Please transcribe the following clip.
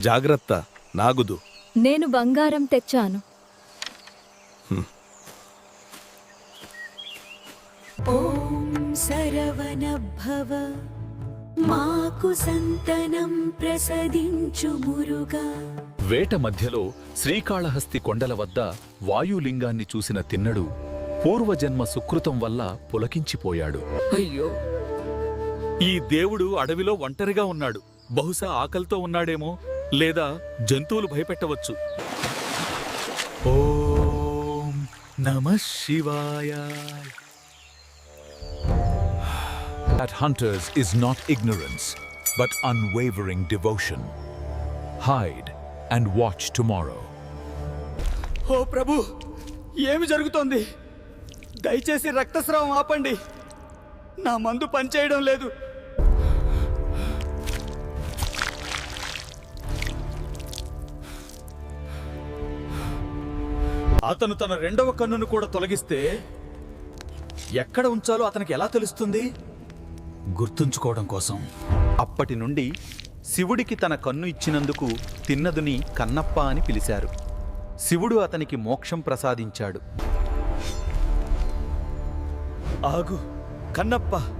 జాగ్రత్త నాగుదు నేను బంగారం తెచ్చాను ॐ सरवनभव మాకు సంతనం ప్రసదించు మురుగా వేట మధ్యలో శ్రీకాళహస్తి కొండల వద్ద వాయులింగాన్ని చూసిన తిన్నడు పూర్వజన్మ సుకృతం వల్ల పులకించిపోయాడు అయ్యో ఈ దేవుడు అడవిలో ఒంటరిగా ఉన్నాడు బహుశా ఆకలితో ఉన్నాడేమో లేదా జంతువులు భయపెట్టవచ్చు ఓం నమ శివాయ That hunters is not ignorance, but unwavering devotion. Hide and watch tomorrow. ఓ ప్రభు ఏమి జరుగుతోంది దయచేసి రక్తస్రావం ఆపండి నా మందు పనిచేయడం లేదు అతను తన రెండవ కన్నును కూడా తొలగిస్తే ఎక్కడ ఉంచాలో అతనికి ఎలా తెలుస్తుంది? గుర్తుంచుకోవడం కోసం. అప్పటి నుండి శివుడికి తన కన్ను ఇచ్చినందుకు తిన్నదుని కన్నప్ప అని పిలిచారు శివుడు అతనికి మోక్షం ప్రసాదించాడు. ఆగు కన్నప్ప!